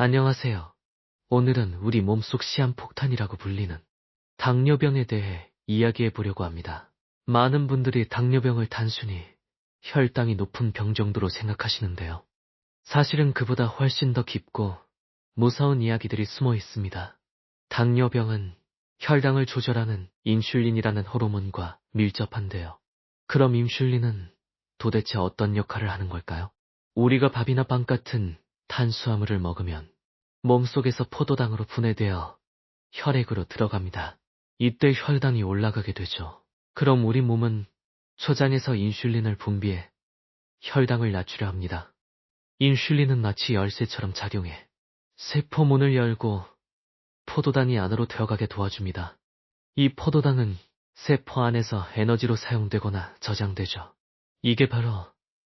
안녕하세요. 오늘은 우리 몸속 시한폭탄이라고 불리는 당뇨병에 대해 이야기해 보려고 합니다. 많은 분들이 당뇨병을 단순히 혈당이 높은 병 정도로 생각하시는데요. 사실은 그보다 훨씬 더 깊고 무서운 이야기들이 숨어 있습니다. 당뇨병은 혈당을 조절하는 인슐린이라는 호르몬과 밀접한데요. 그럼 인슐린은 도대체 어떤 역할을 하는 걸까요? 우리가 밥이나 빵 같은 탄수화물을 먹으면 몸속에서 포도당으로 분해되어 혈액으로 들어갑니다. 이때 혈당이 올라가게 되죠. 그럼 우리 몸은 초장에서 인슐린을 분비해 혈당을 낮추려 합니다. 인슐린은 마치 열쇠처럼 작용해 세포 문을 열고 포도당이 안으로 들어가게 도와줍니다. 이 포도당은 세포 안에서 에너지로 사용되거나 저장되죠. 이게 바로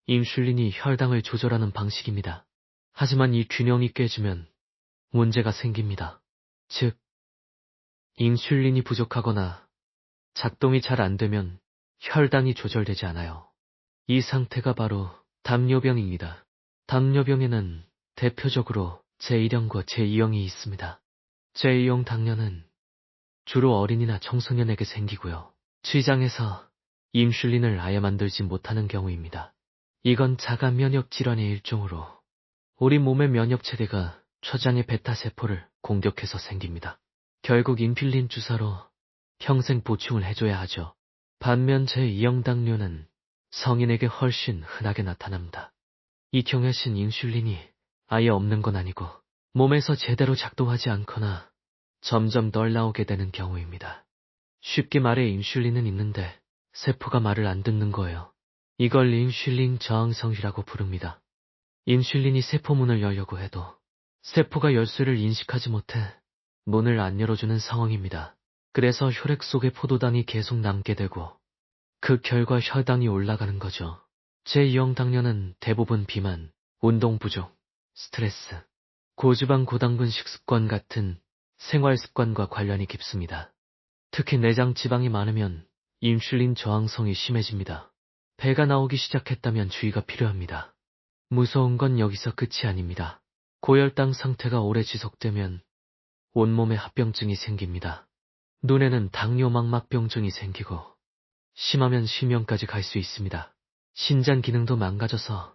인슐린이 혈당을 조절하는 방식입니다. 하지만 이 균형이 깨지면 문제가 생깁니다. 즉, 인슐린이 부족하거나 작동이 잘 안 되면 혈당이 조절되지 않아요. 이 상태가 바로 당뇨병입니다. 당뇨병에는 대표적으로 제1형과 제2형이 있습니다. 제2형 당뇨는 주로 어린이나 청소년에게 생기고요. 췌장에서 인슐린을 아예 만들지 못하는 경우입니다. 이건 자가 면역 질환의 일종으로 우리 몸의 면역 체계가 초장의 베타 세포를 공격해서 생깁니다. 결국 인슐린 주사로 평생 보충을 해줘야 하죠. 반면 제2형 당뇨는 성인에게 훨씬 흔하게 나타납니다. 이 경우에신 인슐린이 아예 없는 건 아니고 몸에서 제대로 작동하지 않거나 점점 덜 나오게 되는 경우입니다. 쉽게 말해 인슐린은 있는데 세포가 말을 안 듣는 거예요. 이걸 인슐린 저항성이라고 부릅니다. 인슐린이 세포 문을 열려고 해도 세포가 열쇠를 인식하지 못해 문을 안 열어주는 상황입니다. 그래서 혈액 속에 포도당이 계속 남게 되고 그 결과 혈당이 올라가는 거죠. 제2형 당뇨는 대부분 비만, 운동 부족, 스트레스, 고지방 고당분 식습관 같은 생활 습관과 관련이 깊습니다. 특히 내장 지방이 많으면 인슐린 저항성이 심해집니다. 배가 나오기 시작했다면 주의가 필요합니다. 무서운 건 여기서 끝이 아닙니다. 고혈당 상태가 오래 지속되면 온몸에 합병증이 생깁니다. 눈에는 당뇨망막병증이 생기고 심하면 실명까지 갈 수 있습니다. 신장 기능도 망가져서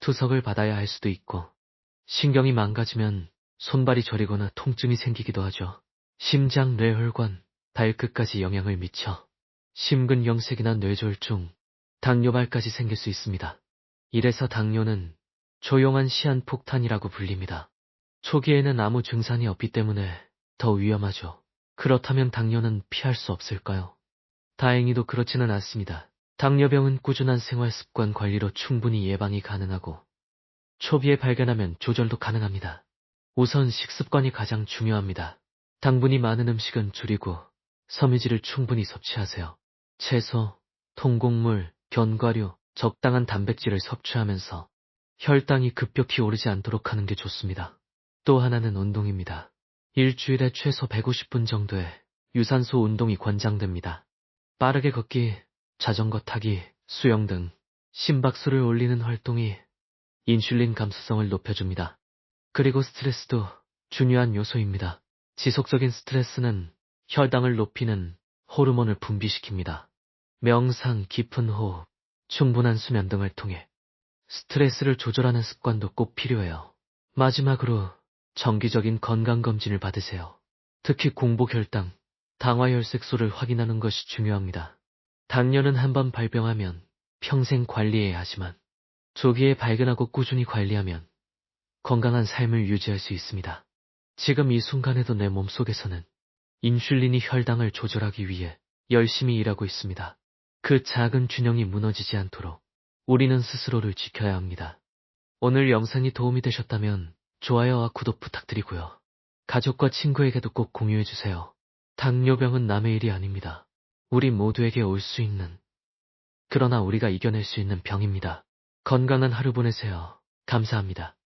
투석을 받아야 할 수도 있고 신경이 망가지면 손발이 저리거나 통증이 생기기도 하죠. 심장, 뇌혈관, 발끝까지 영향을 미쳐 심근경색이나 뇌졸중, 당뇨발까지 생길 수 있습니다. 이래서 당뇨는 조용한 시한폭탄이라고 불립니다. 초기에는 아무 증상이 없기 때문에 더 위험하죠. 그렇다면 당뇨는 피할 수 없을까요? 다행히도 그렇지는 않습니다. 당뇨병은 꾸준한 생활 습관 관리로 충분히 예방이 가능하고 초기에 발견하면 조절도 가능합니다. 우선 식습관이 가장 중요합니다. 당분이 많은 음식은 줄이고 섬유질을 충분히 섭취하세요. 채소, 통곡물, 견과류, 적당한 단백질을 섭취하면서 혈당이 급격히 오르지 않도록 하는 게 좋습니다. 또 하나는 운동입니다. 일주일에 최소 150분 정도의 유산소 운동이 권장됩니다. 빠르게 걷기, 자전거 타기, 수영 등 심박수를 올리는 활동이 인슐린 감수성을 높여줍니다. 그리고 스트레스도 중요한 요소입니다. 지속적인 스트레스는 혈당을 높이는 호르몬을 분비시킵니다. 명상, 깊은 호흡, 충분한 수면 등을 통해 스트레스를 조절하는 습관도 꼭 필요해요. 마지막으로 정기적인 건강검진을 받으세요. 특히 공복혈당, 당화혈색소를 확인하는 것이 중요합니다. 당뇨는 한번 발병하면 평생 관리해야 하지만 조기에 발견하고 꾸준히 관리하면 건강한 삶을 유지할 수 있습니다. 지금 이 순간에도 내 몸속에서는 인슐린이 혈당을 조절하기 위해 열심히 일하고 있습니다. 그 작은 균형이 무너지지 않도록 우리는 스스로를 지켜야 합니다. 오늘 영상이 도움이 되셨다면 좋아요와 구독 부탁드리고요. 가족과 친구에게도 꼭 공유해주세요. 당뇨병은 남의 일이 아닙니다. 우리 모두에게 올 수 있는, 그러나 우리가 이겨낼 수 있는 병입니다. 건강한 하루 보내세요. 감사합니다.